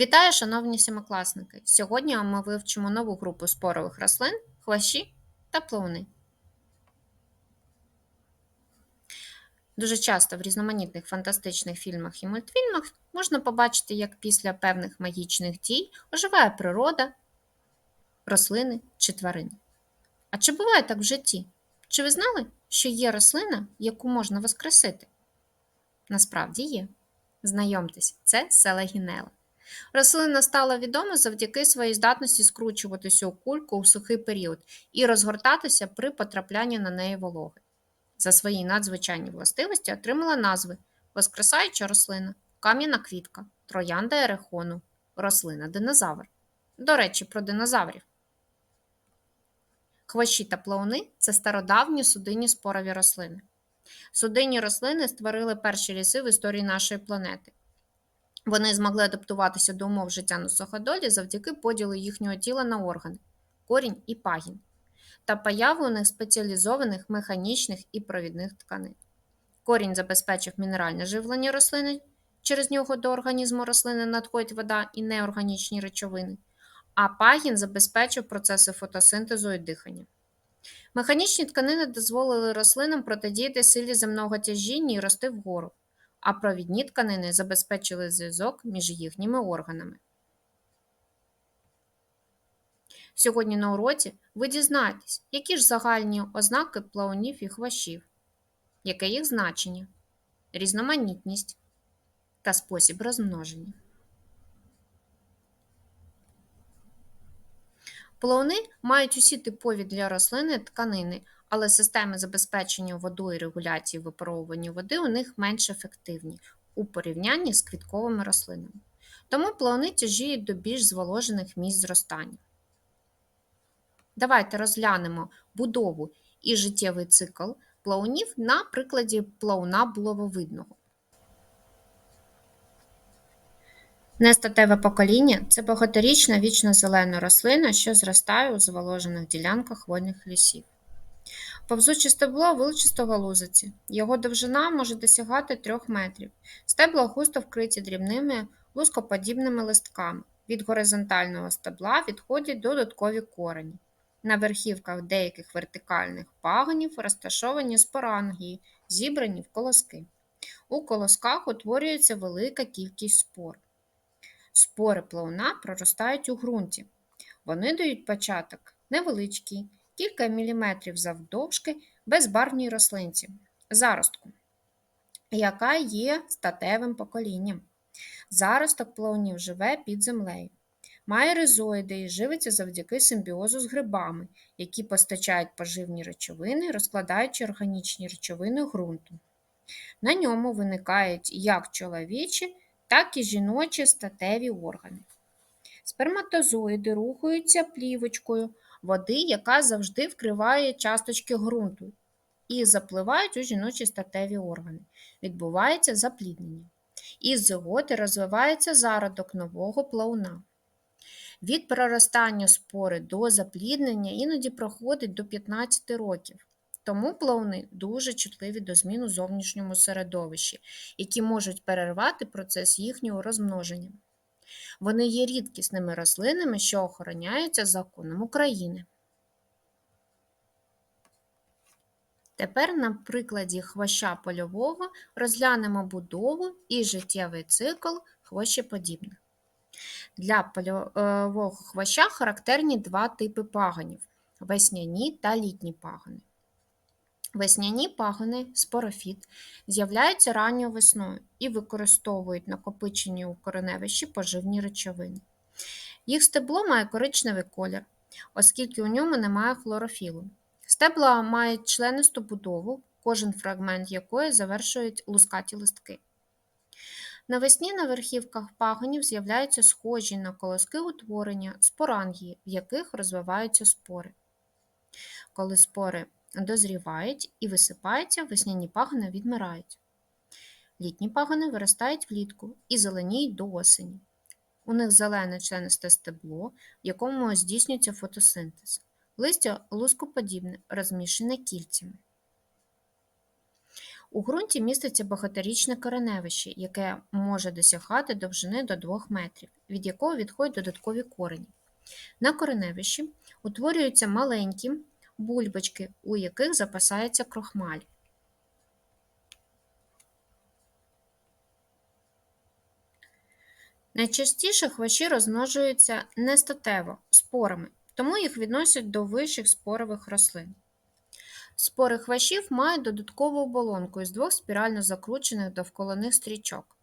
Вітаю, шановні сімикласники! Сьогодні ми вивчимо нову групу спорових рослин, хвощі та плавни. Дуже часто в різноманітних фантастичних фільмах і мультфільмах можна побачити, як після певних магічних дій оживає природа, рослини чи тварини. А чи буває так в житті? Чи ви знали, що є рослина, яку можна воскресити? Насправді є. Знайомтесь, це селегінела. Рослина стала відома завдяки своїй здатності скручуватися у кульку у сухий період і розгортатися при потраплянні на неї вологи. За свої надзвичайні властивості отримала назви воскресаюча рослина, кам'яна квітка, троянда ерехону, рослина динозавр. До речі, про динозаврів. Хвощі та плавни це стародавні судинні спорові рослини. Судинні рослини створили перші ліси в історії нашої планети. Вони змогли адаптуватися до умов життя на суходолі завдяки поділу їхнього тіла на органи, корінь і пагін, та появу у них спеціалізованих механічних і провідних тканин. Корінь забезпечив мінеральне живлення рослини, через нього до організму рослини надходять вода і неорганічні речовини, а пагін забезпечив процеси фотосинтезу і дихання. Механічні тканини дозволили рослинам протидіяти силі земного тяжіння і рости вгору а провідні тканини забезпечили зв'язок між їхніми органами. Сьогодні на уроці ви дізнаєтесь, які ж загальні ознаки плавунів і хвощів, яке їх значення, різноманітність та спосіб розмноження. Плавни мають усі типові для рослини тканини, але системи забезпечення водою і регуляції випаровування води у них менш ефективні у порівнянні з квітковими рослинами. Тому плавни тяжіють до більш зволожених місць зростання. Давайте розглянемо будову і життєвий цикл плавунів на прикладі плавна булавовидного. Нестатеве покоління це багаторічна вічно-зелена рослина, що зростає у зволожених ділянках хвойних лісів. Повзуче стебло вилчисто лузиці. Його довжина може досягати 3 метрів. Стебла густо вкриті дрібними лускоподібними листками. Від горизонтального стебла відходять додаткові корені. На верхівках деяких вертикальних пагонів розташовані спорангії, зібрані в колоски. У колосках утворюється велика кількість спор. Спори плавна проростають у ґрунті. Вони дають початок невеличкий, кілька міліметрів завдовжки безбарвній рослинці, заростку, яка є статевим поколінням. Заросток плавнів живе під землею. Має ризоїди і живиться завдяки симбіозу з грибами, які постачають поживні речовини, розкладаючи органічні речовини ґрунту. На ньому виникають як чоловічі, так і жіночі статеві органи. Сперматозоїди рухаються плівочкою води, яка завжди вкриває часточки ґрунту, і запливають у жіночі статеві органи. Відбувається запліднення. Із зиготи розвивається зародок нового плавна. Від проростання спори до запліднення іноді проходить до 15 років. Тому плавни дуже чутливі до змін у зовнішньому середовищі, які можуть перервати процес їхнього розмноження. Вони є рідкісними рослинами, що охороняються законом України. Тепер на прикладі хвоща польового розглянемо будову і життєвий цикл хвощеподібних. Для польового хвоща характерні два типи пагонів весняні та літні пагони. Весняні пагони спорофіт з'являються ранньою весною і використовують накопичені у кореневищі поживні речовини. Їх стебло має коричневий колір, оскільки у ньому немає хлорофілу. Стебла мають членисту будову, кожен фрагмент якої завершують лускаті листки. Навесні на верхівках пагонів з'являються схожі на колоски утворення спорангії, в яких розвиваються спори. Коли спори дозрівають і висипаються, весняні пагони відмирають. Літні пагони виростають влітку і зеленіють до осені. У них зелене членисте стебло, в якому здійснюється фотосинтез. Листя лускоподібне, розміщене кільцями. У ґрунті міститься багаторічне кореневище, яке може досягати довжини до 2 метрів, від якого відходять додаткові корені. На кореневищі утворюються маленькі бульбочки, у яких запасається крохмаль. Найчастіше хвощі розмножуються нестатево спорами, тому їх відносять до вищих спорових рослин. Спори хвощів мають додаткову оболонку із двох спірально закручених довкола стрічок.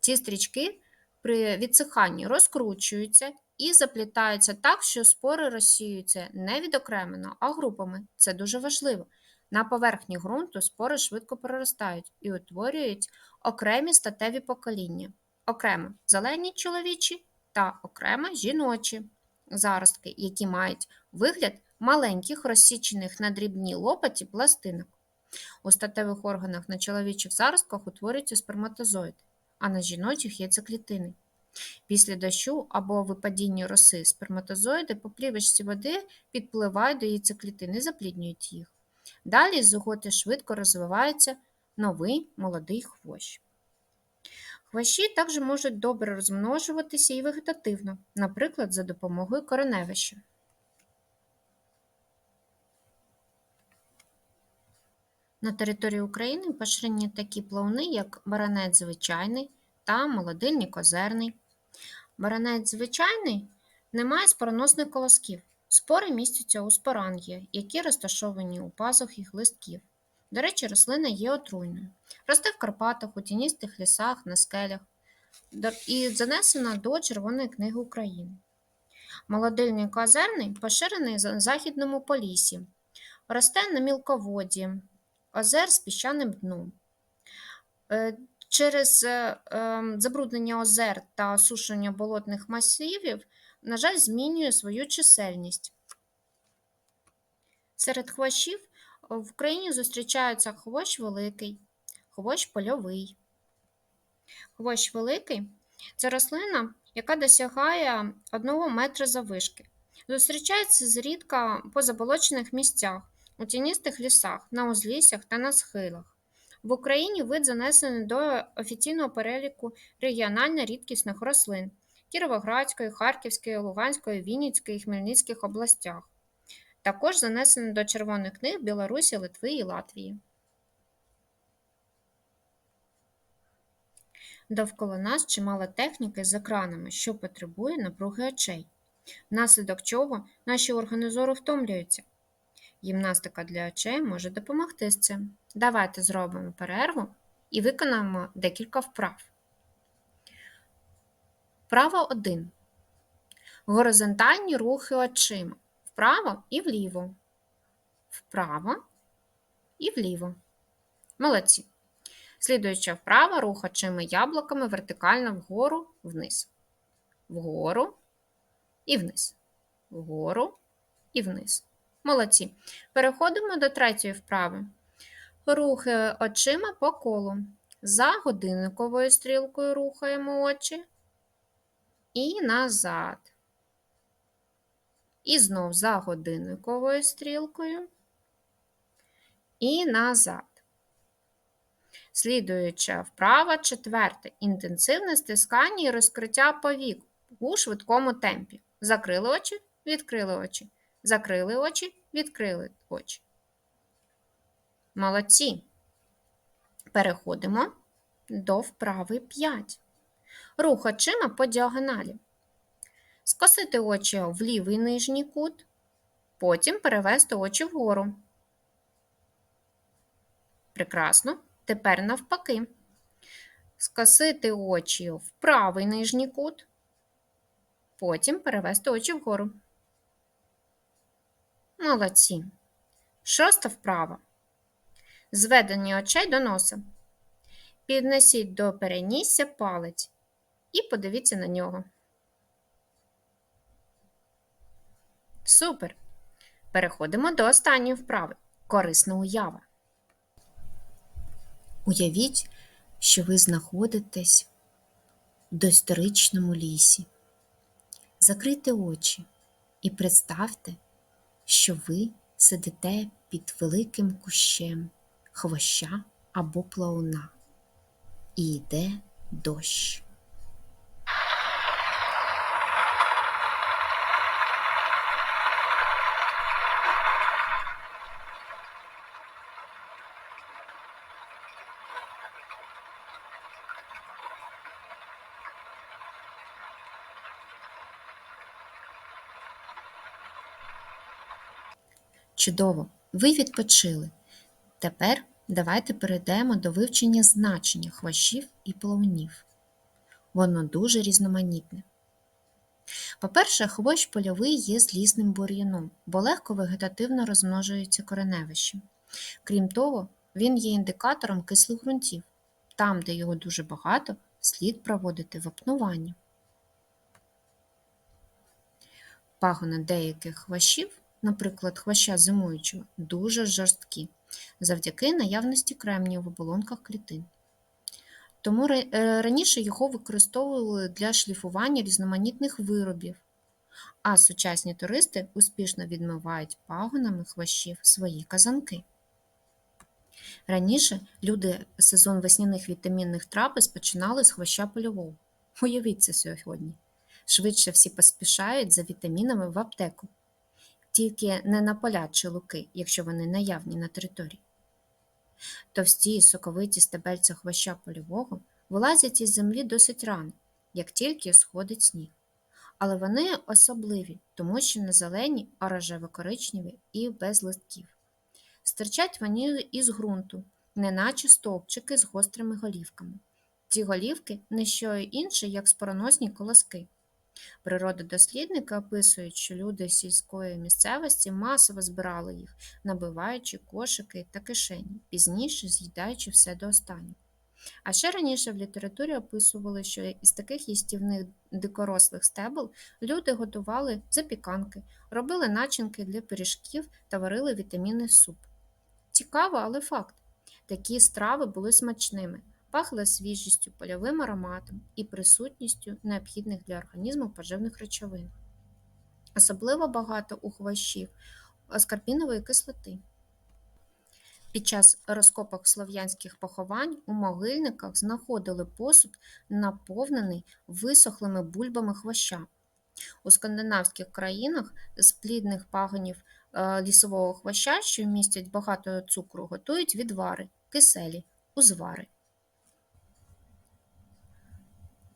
Ці стрічки при відсиханні розкручуються і заплітаються так, що спори розсіюються не відокремлено, а групами. Це дуже важливо. На поверхні ґрунту спори швидко проростають і утворюють окремі статеві покоління, окремо зелені чоловічі та окремо жіночі заростки, які мають вигляд маленьких розсічених на дрібні лопаті пластинок. У статевих органах на чоловічих заростках утворюються сперматозоїди, а на жіночих яйцеклітини. Після дощу або випадіння роси сперматозоїди по плівочці води підпливають до яйцеклітин і запліднюють їх. Далі з зиготи швидко розвивається новий молодий хвощ. Хвощі також можуть добре розмножуватися і вегетативно, наприклад, за допомогою кореневища. На території України поширені такі плавни, як баранець звичайний та молодильник озерний. Баранець звичайний не має спороносних колосків. Спори містяться у спорангії, які розташовані у пазух листків. До речі, рослина є отруйною. Росте в Карпатах, у тіністих лісах, на скелях і занесена до Червоної книги України. Молодильник озерний поширений на Західному Полісі, росте на мілководді, озер з піщаним дном. Е, через е, ем, забруднення озер та осушення болотних масивів, на жаль, змінює свою чисельність. Серед хвощів в Україні зустрічаються хвощ великий, хвощ польовий. Хвощ великий це рослина, яка досягає 1 метра заввишки. Зустрічається зрідка по заболочених місцях, у тіністих лісах, на узліссях та на схилах. В Україні вид занесений до офіційного переліку регіонально рідкісних рослин Кіровоградської, Харківської, Луганської, Вінницької і Хмельницьких областях. Також занесений до червоних книг Білорусі, Литви і Латвії. Довкола нас чимало техніки з екранами, що потребує напруги очей, внаслідок чого наші органи зору втомлюються. Гімнастика для очей може допомогти з цим. Давайте зробимо перерву і виконаємо декілька вправ. Вправа 1. Горизонтальні рухи очима. Вправо і вліво. Вправо і вліво. Молодці. Слідуюча вправа рух очима яблуками вертикально вгору вниз. Вгору і вниз. Вгору і вниз. Молодці. Переходимо до третьої вправи. Рухи очима по колу. За годинниковою стрілкою рухаємо очі. І назад. І знов за годинниковою стрілкою. І назад. Слідуюча вправа четверте. Інтенсивне стискання і розкриття повік у швидкому темпі. Закрили очі, відкрили очі. Закрили очі, відкрили очі. Молодці. Переходимо до вправи 5. Рух очима по діагоналі. Скосити очі в лівий нижній кут, потім перевести очі вгору. Прекрасно. Тепер навпаки. Скосити очі в правий нижній кут, потім перевести очі вгору. Молодці. Шоста вправа. Зведення очей до носа. Піднесіть до перенісся палець і подивіться на нього. Супер! Переходимо до останньої вправи. Корисна уява. Уявіть, що ви знаходитесь в доісторичному лісі. Закрийте очі і представте, що ви сидите під великим кущем хвоща або плауна. І йде дощ. Чудово! Ви відпочили. Тепер давайте перейдемо до вивчення значення хвощів і плавнів. Воно дуже різноманітне. По-перше, хвощ польовий є злісним бур'яном, бо легко вегетативно розмножується кореневищем. Крім того, він є індикатором кислих ґрунтів. Там, де його дуже багато, слід проводити вапнування. Пагони деяких хвощів, наприклад, хвоща зимуючого, дуже жорсткі завдяки наявності кремнію в оболонках клітин. Тому е, раніше його використовували для шліфування різноманітних виробів, а сучасні туристи успішно відмивають пагонами хвощів свої казанки. Раніше люди сезон весняних вітамінних трапез починали з хвоща польового. Уявіть це сьогодні. Швидше всі поспішають за вітамінами в аптеку, тільки не на поля чи луки, якщо вони наявні на території. Товсті соковиті стебельця хвоща польового вилазять із землі досить рано, як тільки сходить сніг. Але вони особливі, тому що не зелені, а рожево-коричневі і без листків. Стирчать вони із ґрунту, неначе стовпчики з гострими голівками. Ці голівки не що інше, як спороносні колоски. Природодослідники описують, що люди сільської місцевості масово збирали їх, набиваючи кошики та кишені, пізніше з'їдаючи все до останнього. А ще раніше в літературі описували, що із таких їстівних дикорослих стебел люди готували запіканки, робили начинки для пиріжків та варили вітамінний суп. Цікаво, але факт. Такі страви були смачними, пахли свіжістю, польовим ароматом і присутністю необхідних для організму поживних речовин. Особливо багато у хвощів аскорбінової кислоти. Під час розкопок слов'янських поховань у могильниках знаходили посуд, наповнений висохлими бульбами хвоща. У скандинавських країнах з плідних пагонів е, лісового хвоща, що містять багато цукру, готують відвари, киселі, узвари.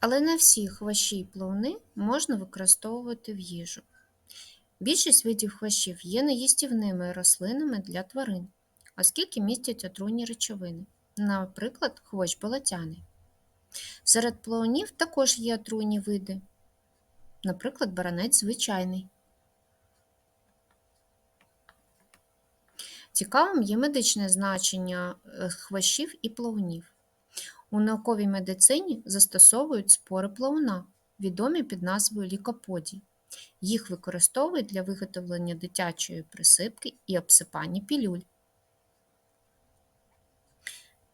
Але не всі хвощі й плавни можна використовувати в їжу. Більшість видів хвощів є неїстівними рослинами для тварин, оскільки містять отруйні речовини, наприклад, хвощ болотяний. Серед плавнів також є отруйні види, наприклад, баранець звичайний. Цікавим є медичне значення е, хвощів і плавнів. У науковій медицині застосовують спори плавуна, відомі під назвою лікоподій. Їх використовують для виготовлення дитячої присипки і обсипання пілюль.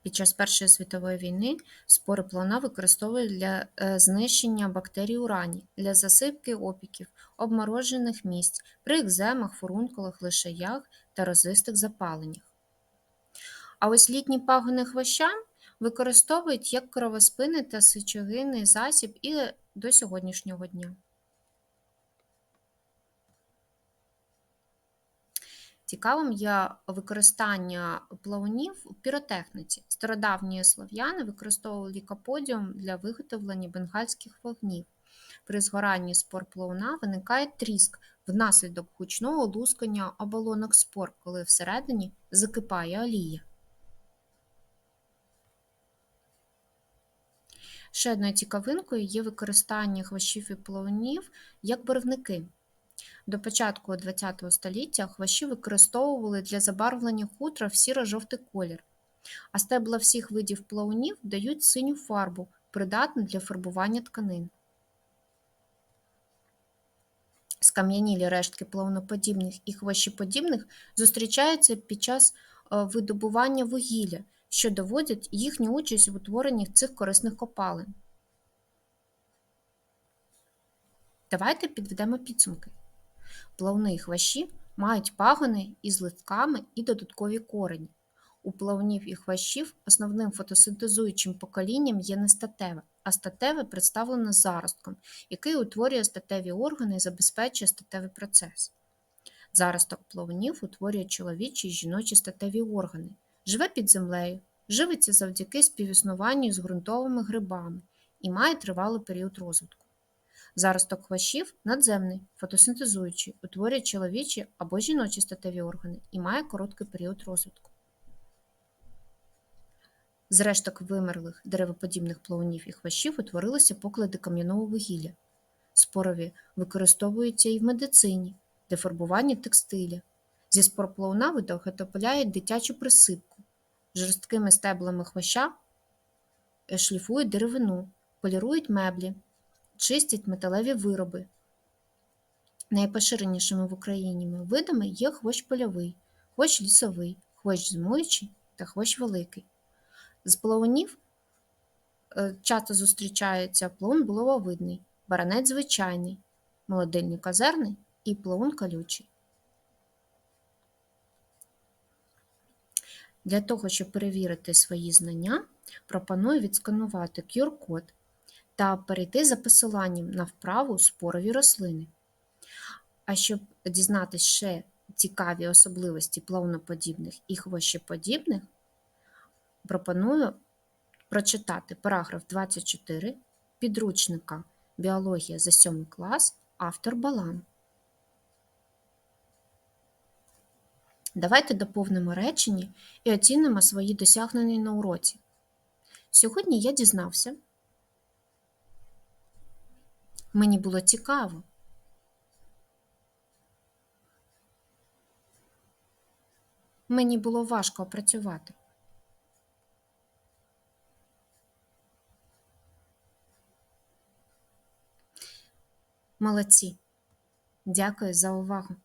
Під час Першої світової війни спори плавуна використовують для е, знищення бактерій у рані, для засипки опіків, обморожених місць, при екземах, фурункулах, лишаях та розистих запаленнях. А ось літні пагони хвоща використовують як кровоспинний та сечогинний засіб і до сьогоднішнього дня. Цікавим є використання плавунів у піротехніці. Стародавні слов'яни використовували лікоподіум для виготовлення бенгальських вогнів. При згоранні спор плавуна виникає тріск внаслідок гучного лускання оболонок спор, коли всередині закипає олія. Ще одною цікавинкою є використання хвощів і плавунів як барвники. До початку ХХ століття хвощі використовували для забарвлення хутра в сіро-жовтий колір, а стебла всіх видів плавунів дають синю фарбу, придатну для фарбування тканин. Скам'янілі рештки плавноподібних і хвощеподібних зустрічаються під час е, видобування вугілля, що доводять їхню участь в утворенні цих корисних копалин. Давайте підведемо підсумки. Плавни і хвощі мають пагони із листками і додаткові корені. У плавнів і хвощів основним фотосинтезуючим поколінням є не статеве, а статеве представлено заростком, який утворює статеві органи і забезпечує статевий процес. Заросток плавнів утворює чоловічі і жіночі статеві органи, живе під землею, живиться завдяки співіснуванню з ґрунтовими грибами і має тривалий період розвитку. Заросток хвощів надземний, фотосинтезуючий, утворює чоловічі або жіночі статеві органи і має короткий період розвитку. З решток вимерлих деревоподібних плавунів і хвощів утворилися поклади кам'яного вугілля. Спорові використовуються і в медицині, для фарбування текстиля. Зі спор плавуна виготовляють дитячу присипку. Жорсткими стеблами хвоща е, шліфують деревину, полірують меблі, чистять металеві вироби. Найпоширенішими в Україні видами є хвощ польовий, хвощ лісовий, хвощ зимуючий та хвощ великий. З плавунів е, часто зустрічаються плавун булавовидний, баранець звичайний, молодильник озерний і плавун колючий. Для того, щоб перевірити свої знання, пропоную відсканувати QR-код та перейти за посиланням на вправу спорові рослини. А щоб дізнатися ще цікаві особливості плавноподібних і хвощеподібних, пропоную прочитати параграф 24 підручника Біологія за 7 клас, автор Балан. Давайте доповнимо речення і оцінимо свої досягнення на уроці. Сьогодні я дізнався. Мені було цікаво. Мені було важко опрацювати. Молодці. Дякую за увагу.